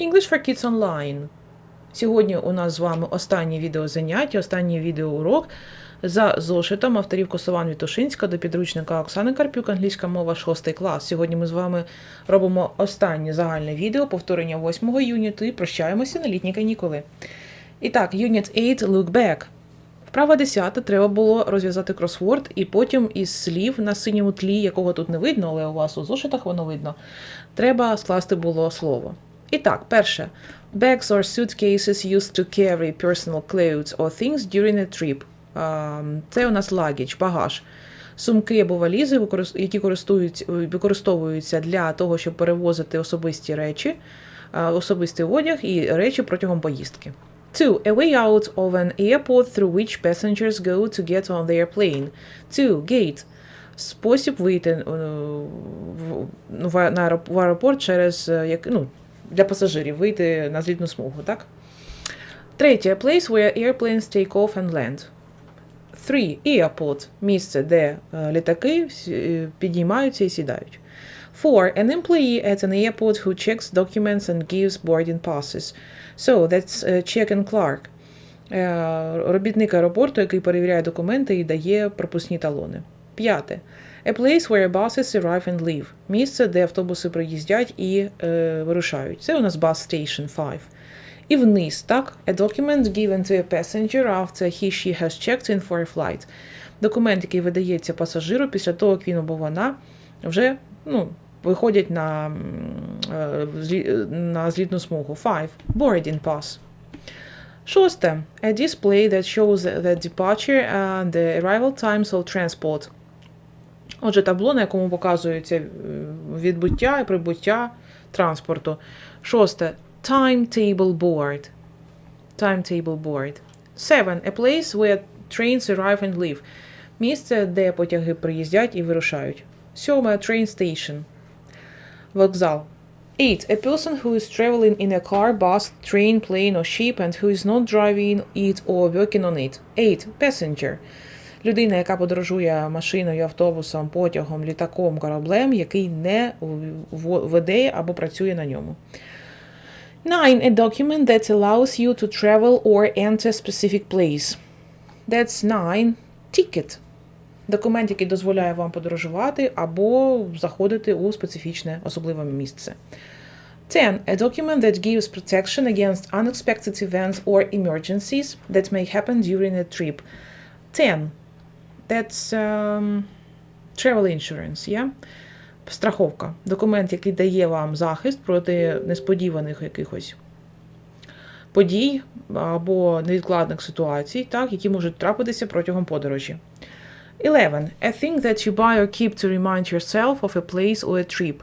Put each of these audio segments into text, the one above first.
English for Kids Online. Сьогодні у нас з вами останнє відеозаняття, останній відеоурок за зошитом авторів Косован Вітушинська до підручника Оксани Карпюк, англійська мова 6 клас. Сьогодні ми з вами робимо останнє загальне відео, повторення 8 юніту і прощаємося на літні канікули. І так, Unit 8 Look Back. Вправа 10 треба було розв'язати кросворд, і потім із слів на синьому тлі, якого тут не видно, але у вас у зошитах воно видно, треба скласти було слово. І так, перше. Bags or suitcases used to carry personal clothes or things during a trip. Це у нас luggage, багаж. Сумки або валізи, які використовуються для того, щоб перевозити особисті речі, особистий одяг і речі протягом поїздки. Two, a way out of an airport through which passengers go to get on their plane. Two, gate. Спосіб вийти е, в, аеропорт через е, ну, для пасажирів вийти на злітну смугу, так? Третє, place where airplanes take off and land. Three, airport – місце, де е, літаки е, підіймаються і сідають. Four, an employee at an airport who checks documents and gives boarding passes. So, that's uh, check and clerk. Е, Робітник аеропорту, який перевіряє документи і дає пропускні талони. П'яте. A place where buses arrive and leave. Місце, де автобуси приїздять і е, вирушають. Це у нас bus station 5. І вниз, так? A document given to a passenger after he she has checked in for a flight. Документ, який видається пасажиру після того, як він або вона вже ну, виходять на, е, на злітну смугу. 5. Boarding pass. Шосте. A display that shows the departure and the arrival times of transport. Отже, табло, на якому показується е, відбуття і прибуття транспорту. Шосте. Timetable board. Timetable board. Seven. A place where trains arrive and leave. Місце, де потяги приїздять і вирушають. Сьоме. Train station. Вокзал. 8. A person who is traveling in a car, bus, train, plane or ship and who is not driving it or working on it. 8. Passenger. Людина, яка подорожує машиною, автобусом, потягом, літаком, кораблем, який не веде або працює на ньому. 9. A document that allows you to travel or enter a specific place. That's 9. Ticket. Документ, який дозволяє вам подорожувати або заходити у специфічне особливе місце. 10. A document that gives protection against unexpected events or emergencies that may happen during a trip. 10. That's um, travel insurance, yeah? Страховка. Документ, який дає вам захист проти несподіваних якихось подій або невідкладних ситуацій, так, які можуть трапитися протягом подорожі. 11. A thing that you buy or keep to remind yourself of a place or a trip.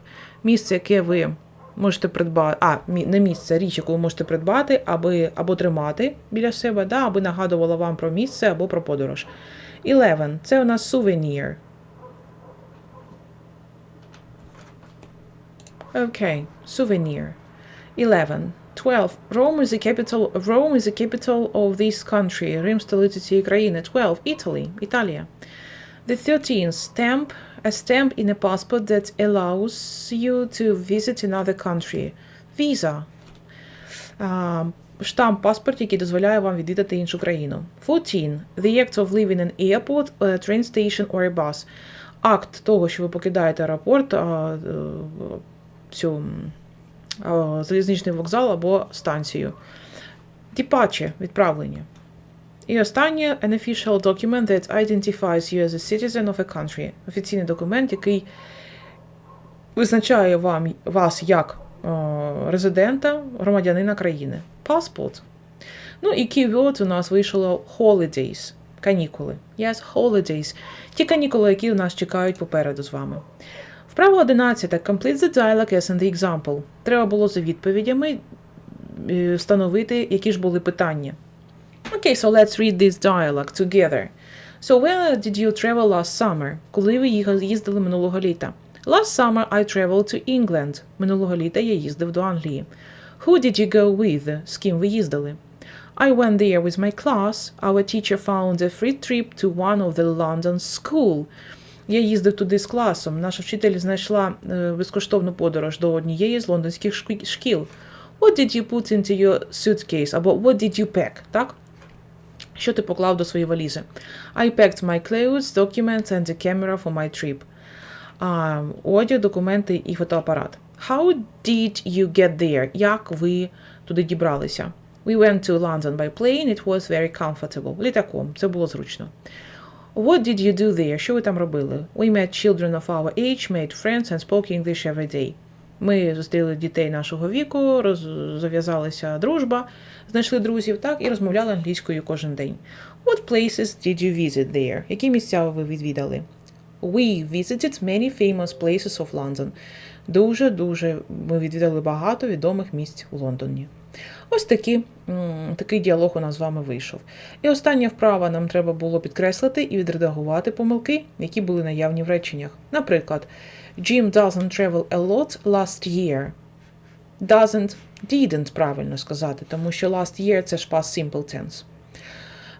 Місце, яке ви можете придбати, а, не місце, річ, яку ви можете придбати, аби, або тримати біля себе, да, аби нагадувала вам про місце або про подорож. 11. Це у нас сувенір. Okay, souvenir. 11. 12. Rome is the capital Rome is the capital of this country. Рим столиця цієї країни. 12. Italy. Італія. The 13th. Stamp. A stamp in a passport that allows you to visit another country. Visa. А, штамп в паспорті, який дозволяє вам відвідати іншу країну. 14. The act of leaving an airport, a train station or a bus. Акт того, що ви покидаєте аеропорт, е, цю залізничний вокзал або станцію. Departure – відправлення. І останнє – an official document that identifies you as a citizen of a country. Офіційний документ, який визначає вам, вас як е, резидента, громадянина країни. Passport. Ну і keyword у нас вийшло holidays. Канікули. Yes, holidays. Ті канікули, які у нас чекають попереду з вами. Вправа 11. Complete the dialogue as in the example. Треба було за відповідями е, встановити, які ж були питання. Okay, so let's read this dialogue together. So where did you travel last summer? Коли ви їздили минулого літа? Last summer I traveled to England. Минулого літа я їздив до Англії. Who did you go with? З ким ви їздили? I went there with my class. Our teacher found a free trip to one of the London school. Я їздив туди з класом. Наша вчитель знайшла е, безкоштовну подорож до однієї з лондонських шкі- шкіл. What did you put into your suitcase? Або what did you pack? Так? Що ти поклав до своєї валізи? I packed my clothes, documents and the camera for my trip. А, одяг, документи і фотоапарат. How did you get there? Як ви туди дібралися? We went to London by plane. It was very comfortable. Літаком. Це було зручно. What did you do there? Що ви там робили? We met children of our age, made friends and spoke English every day. Ми зустріли дітей нашого віку, роз... зав'язалася дружба, знайшли друзів, так, і розмовляли англійською кожен день. What places did you visit there? Які місця ви відвідали? We visited many famous places of London. Дуже-дуже ми відвідали багато відомих місць у Лондоні. Ось такі, такий діалог у нас з вами вийшов. І остання вправа нам треба було підкреслити і відредагувати помилки, які були наявні в реченнях. Наприклад, Jim doesn't travel a lot last year. Doesn't, didn't правильно сказати, тому що last year це ж past simple tense.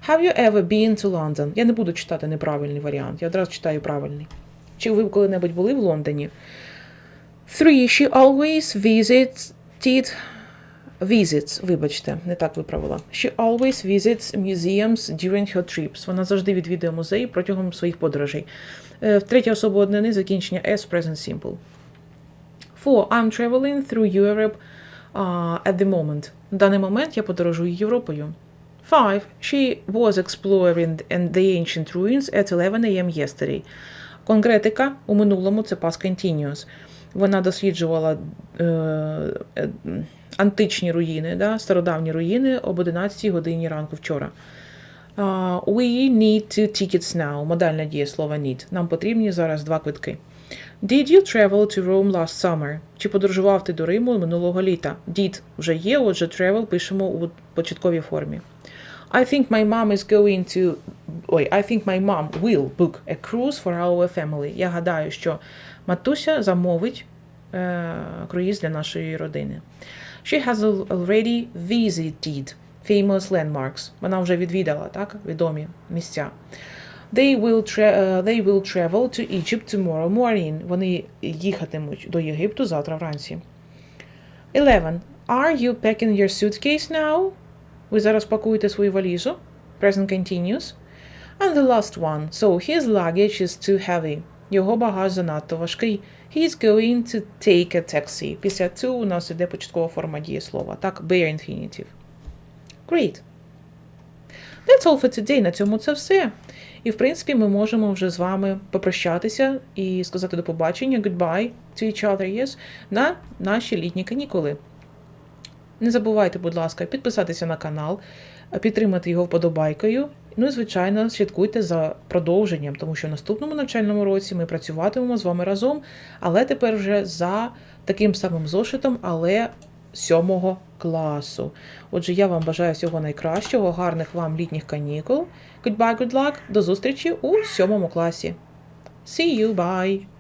Have you ever been to London? Я не буду читати неправильний варіант, я одразу читаю правильний. Чи ви коли-небудь були в Лондоні? Three. She always visited visits, вибачте, не так виправила. She always visits museums during her trips. Вона завжди відвідує музеї протягом своїх подорожей. Е, Третя особа однини закінчення S present simple. Four. I'm traveling through Europe uh, at the moment. В даний момент я подорожую Європою. Five. She was exploring the ancient ruins at 11 a.m. yesterday. Конкретика у минулому це past continuous. Вона досліджувала е, е, античні руїни, да, стародавні руїни об 11 годині ранку вчора. We need two tickets now. Модальне дієслово need. Нам потрібні зараз два квитки. Did you travel to Rome last summer? Чи подорожував ти до Риму минулого літа? Did вже є, отже, travel пишемо у початковій формі. I think my mom is going to... Ой, I think my mom will book a cruise for our family. Я гадаю, що матуся замовить е, круїз для нашої родини. She has al- already visited famous landmarks. Вона вже відвідала, так, відомі місця. They will, tra- е, they will travel to Egypt tomorrow morning. Вони їхатимуть до Єгипту завтра вранці. 11. Are you packing your suitcase now? Ви зараз пакуєте свою валізу. Present continuous. And the last one. So his luggage is too heavy. Його багаж занадто важкий. He's going to take a taxi. Після цього у нас іде початкова форма дієслова. Так, bare infinitive. Great. That's all for today. На цьому це все. І, в принципі, ми можемо вже з вами попрощатися і сказати до побачення, goodbye to each other, yes, на наші літні канікули. Не забувайте, будь ласка, підписатися на канал, підтримати його вподобайкою. Ну і, звичайно, слідкуйте за продовженням, тому що в наступному навчальному році ми працюватимемо з вами разом, але тепер вже за таким самим зошитом, але сьомого класу. Отже, я вам бажаю всього найкращого, гарних вам літніх канікул. Goodbye, good luck, до зустрічі у сьомому класі. See you, bye!